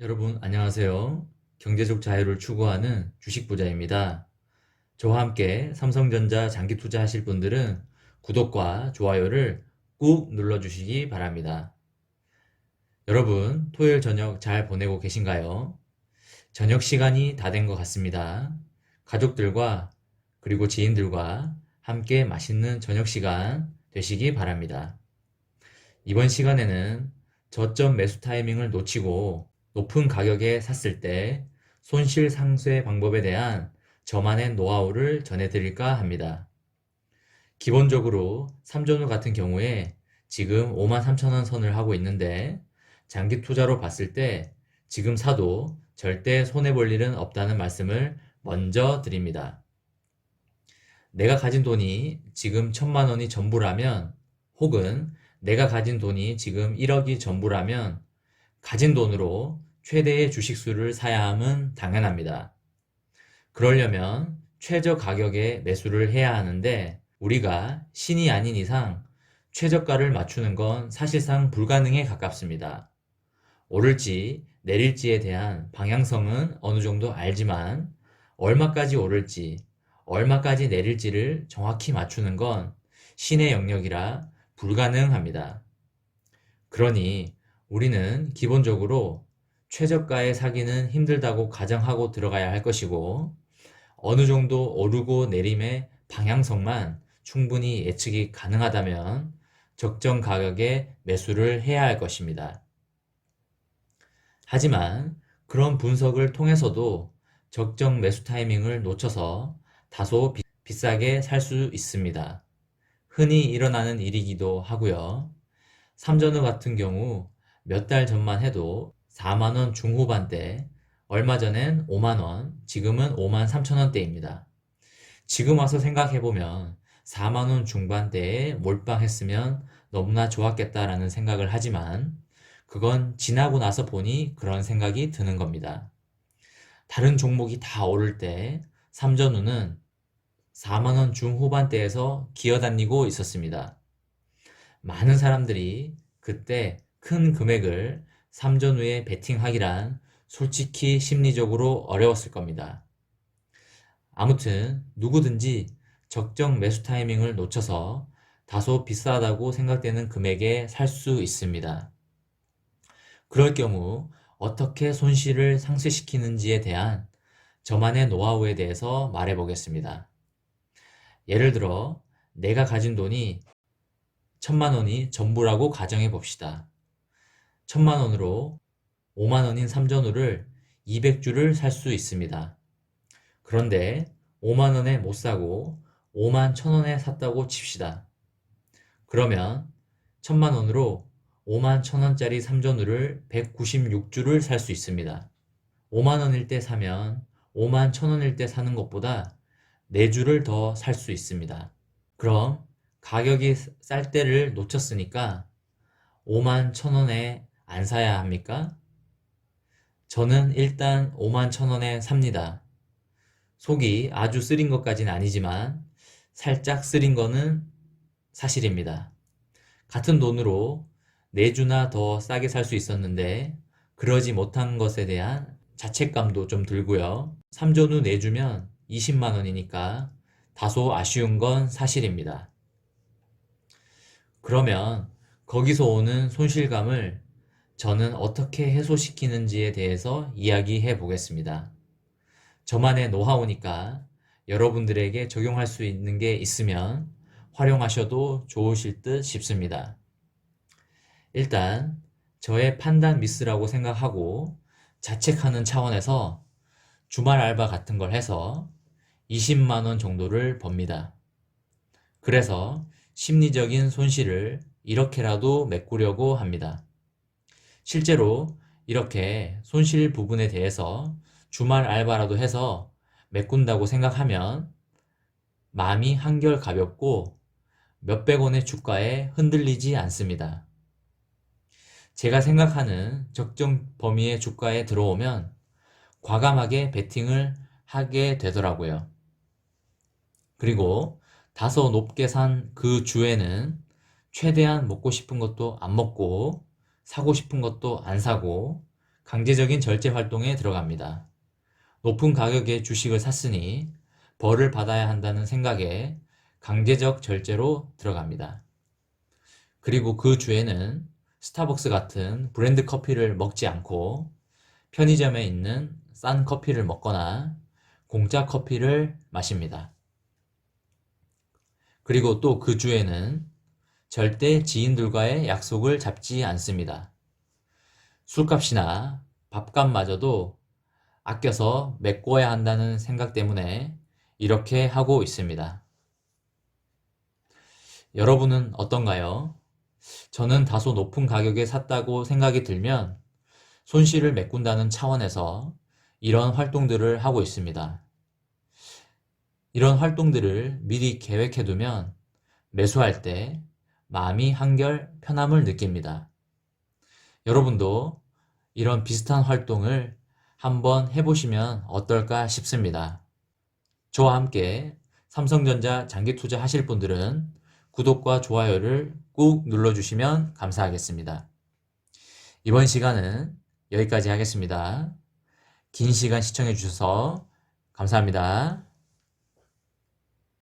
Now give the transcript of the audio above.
여러분 안녕하세요. 경제적 자유를 추구하는 주식 부자입니다. 저와 함께 삼성전자 장기 투자하실 분들은 구독과 좋아요를 꾹 눌러주시기 바랍니다. 여러분 토요일 저녁 잘 보내고 계신가요? 저녁 시간이 다 된 것 같습니다. 가족들과 그리고 지인들과 함께 맛있는 저녁 시간 되시기 바랍니다. 이번 시간에는 저점 매수 타이밍을 놓치고 높은 가격에 샀을 때 손실 상쇄 방법에 대한 저만의 노하우를 전해드릴까 합니다. 기본적으로 삼전후 같은 경우에 지금 53,000원 선을 하고 있는데 장기 투자로 봤을 때 지금 사도 절대 손해볼 일은 없다는 말씀을 먼저 드립니다. 내가 가진 돈이 지금 천만 원이 전부라면 혹은 내가 가진 돈이 지금 1억이 전부라면 가진 돈으로 최대의 주식수를 사야 함은 당연합니다. 그러려면 최저 가격에 매수를 해야 하는데 우리가 신이 아닌 이상 최저가를 맞추는 건 사실상 불가능에 가깝습니다. 오를지 내릴지에 대한 방향성은 어느 정도 알지만 얼마까지 오를지 얼마까지 내릴지를 정확히 맞추는 건 신의 영역이라 불가능합니다. 그러니 우리는 기본적으로 최저가에 사기는 힘들다고 가정하고 들어가야 할 것이고 어느 정도 오르고 내림의 방향성만 충분히 예측이 가능하다면 적정 가격에 매수를 해야 할 것입니다. 하지만 그런 분석을 통해서도 적정 매수 타이밍을 놓쳐서 다소 비, 비싸게 살 수 있습니다. 흔히 일어나는 일이기도 하고요. 삼전후 같은 경우 몇 달 전만 해도 4만원 중후반대, 얼마 전엔 5만원, 지금은 5만 3천원대입니다. 지금 와서 생각해보면 4만원 중반대에 몰빵했으면 너무나 좋았겠다라는 생각을 하지만 그건 지나고 나서 보니 그런 생각이 드는 겁니다. 다른 종목이 다 오를 때 삼전후는 4만원 중후반대에서 기어다니고 있었습니다. 많은 사람들이 그때 큰 금액을 삼전후에 베팅하기란 솔직히 심리적으로 어려웠을 겁니다. 아무튼 누구든지 적정 매수 타이밍을 놓쳐서 다소 비싸다고 생각되는 금액에 살 수 있습니다. 그럴 경우 어떻게 손실을 상쇄시키는지에 대한 저만의 노하우에 대해서 말해 보겠습니다. 예를 들어 내가 가진 돈이 천만 원이 전부라고 가정해 봅시다. 천만 원으로 5만 원인 삼전후를 200주를 살 수 있습니다. 그런데 5만 원에 못 사고 5만 천 원에 샀다고 칩시다. 그러면 천만 원으로 5만 천 원짜리 삼전후를 196주를 살 수 있습니다. 5만 원일 때 사면 5만 천 원일 때 사는 것보다 4주를 더 살 수 있습니다. 그럼 가격이 쌀 때를 놓쳤으니까 5만 천 원에 안 사야 합니까? 저는 일단 5만 천 원에 삽니다. 속이 아주 쓰린 것까지는 아니지만 살짝 쓰린 거는 사실입니다. 같은 돈으로 4주나 더 싸게 살 수 있었는데 그러지 못한 것에 대한 자책감도 좀 들고요. 3전후 내주면 20만 원이니까 다소 아쉬운 건 사실입니다. 그러면 거기서 오는 손실감을 저는 어떻게 해소시키는지에 대해서 이야기해 보겠습니다. 저만의 노하우니까 여러분들에게 적용할 수 있는 게 있으면 활용하셔도 좋으실 듯 싶습니다. 일단 저의 판단 미스라고 생각하고 자책하는 차원에서 주말 알바 같은 걸 해서 20만원 정도를 법니다. 그래서 심리적인 손실을 이렇게라도 메꾸려고 합니다. 실제로 이렇게 손실 부분에 대해서 주말 알바라도 해서 메꾼다고 생각하면 마음이 한결 가볍고 몇백 원의 주가에 흔들리지 않습니다. 제가 생각하는 적정 범위의 주가에 들어오면 과감하게 베팅을 하게 되더라고요. 그리고 다소 높게 산 그 주에는 최대한 먹고 싶은 것도 안 먹고 사고 싶은 것도 안 사고 강제적인 절제 활동에 들어갑니다. 높은 가격의 주식을 샀으니 벌을 받아야 한다는 생각에 강제적 절제로 들어갑니다. 그리고 그 주에는 스타벅스 같은 브랜드 커피를 먹지 않고 편의점에 있는 싼 커피를 먹거나 공짜 커피를 마십니다. 그리고 또 그 주에는 절대 지인들과의 약속을 잡지 않습니다. 술값이나 밥값마저도 아껴서 메꿔야 한다는 생각 때문에 이렇게 하고 있습니다. 여러분은 어떤가요? 저는 다소 높은 가격에 샀다고 생각이 들면 손실을 메꾼다는 차원에서 이런 활동들을 하고 있습니다. 이런 활동들을 미리 계획해두면 매수할 때 마음이 한결 편함을 느낍니다. 여러분도 이런 비슷한 활동을 한번 해보시면 어떨까 싶습니다. 저와 함께 삼성전자 장기 투자 하실 분들은 구독과 좋아요를 꾹 눌러주시면 감사하겠습니다. 이번 시간은 여기까지 하겠습니다. 긴 시간 시청해 주셔서 감사합니다.